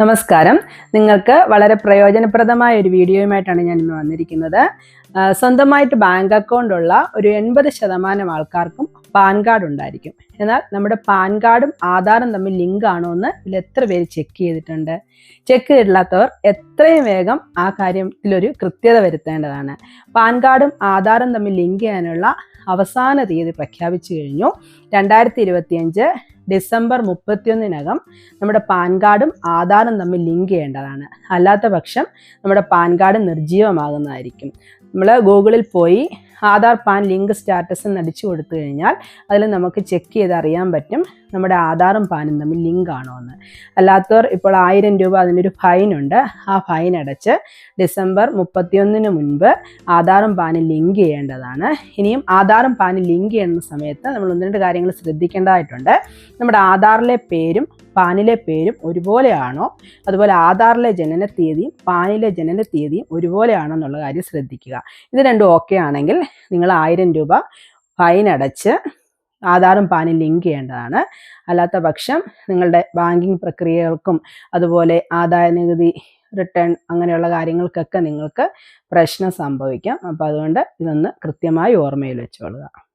നമസ്കാരം. നിങ്ങൾക്ക് വളരെ പ്രയോജനപ്രദമായ ഒരു വീഡിയോയുമായിട്ടാണ് ഞാൻ ഇന്ന് വന്നിരിക്കുന്നത്. സ്വന്തമായിട്ട് ബാങ്ക് അക്കൗണ്ട് ഉള്ള ഒരു എൺപത് ശതമാനം ആൾക്കാർക്കും പാൻ കാർഡ് ഉണ്ടായിരിക്കും. എന്നാൽ നമ്മുടെ പാൻ കാർഡും ആധാറും തമ്മിൽ ലിങ്ക് ആണോ എന്ന് ഇതിൽ എത്ര പേര് ചെക്ക് ചെയ്തിട്ടുണ്ട്? ചെക്ക് ചെയ്തിട്ടില്ലാത്തവർ എത്രയും വേഗം ആ കാര്യത്തിലൊരു കൃത്യത വരുത്തേണ്ടതാണ്. പാൻ കാർഡും ആധാറും തമ്മിൽ ലിങ്ക് ചെയ്യാനുള്ള അവസാന തീയതി പ്രഖ്യാപിച്ചു കഴിഞ്ഞു. രണ്ടായിരത്തി ഇരുപത്തിയഞ്ച് ഡിസംബർ മുപ്പത്തിയൊന്നിനകം നമ്മുടെ പാൻ കാർഡും ആധാറും തമ്മിൽ ലിങ്ക് ചെയ്യേണ്ടതാണ്. അല്ലാത്ത പക്ഷം നമ്മുടെ പാൻ കാർഡ് നിർജീവമാകുന്നതായിരിക്കും. നമ്മൾ ഗൂഗിളിൽ പോയി ആധാർ പാൻ ലിങ്ക് സ്റ്റാറ്റസ് എന്ന് അടിച്ചു കൊടുത്തു കഴിഞ്ഞാൽ അതിൽ നമുക്ക് ചെക്ക് ചെയ്ത് അറിയാൻ പറ്റും. നമ്മുടെ ആധാറും പാനും തമ്മിൽ ലിങ്ക് ആണോ എന്ന് അല്ലാത്തവർ ഇപ്പോൾ ആയിരം രൂപ അതിനൊരു ഫൈൻ ഉണ്ട്. ആ ഫൈൻ അടച്ച് ഡിസംബർ മുപ്പത്തിയൊന്നിന് മുൻപ് ആധാറും പാനും ലിങ്ക് ചെയ്യേണ്ടതാണ്. ഇനിയും ആധാറും പാനും ലിങ്ക് ചെയ്യുന്ന സമയത്ത് നമ്മൾ ഒന്ന് രണ്ട് കാര്യങ്ങൾ ശ്രദ്ധിക്കേണ്ടതായിട്ടുണ്ട്. നമ്മുടെ ആധാറിലെ പേരും പാനിലെ പേരും ഒരുപോലെയാണോ? അതുപോലെ ആധാറിലെ ജനന തീയതിയും പാനിലെ ജനന തീയതിയും ഒരുപോലെയാണോ എന്നുള്ള കാര്യം ശ്രദ്ധിക്കുക. ഇത് രണ്ടും ഓക്കെ ആണെങ്കിൽ നിങ്ങൾ ആയിരം രൂപ ഫൈൻ അടച്ച് ആധാറും പാനും ലിങ്ക് ചെയ്യേണ്ടതാണ്. അല്ലാത്ത പക്ഷം നിങ്ങളുടെ ബാങ്കിങ് പ്രക്രിയകൾക്കും അതുപോലെ ആദായ നികുതി റിട്ടേൺ അങ്ങനെയുള്ള കാര്യങ്ങൾക്കൊക്കെ നിങ്ങൾക്ക് പ്രശ്നം സംഭവിക്കാം. അപ്പോൾ അതുകൊണ്ട് ഇതൊന്ന് കൃത്യമായി ഓർമ്മയിൽ വെച്ചോളുക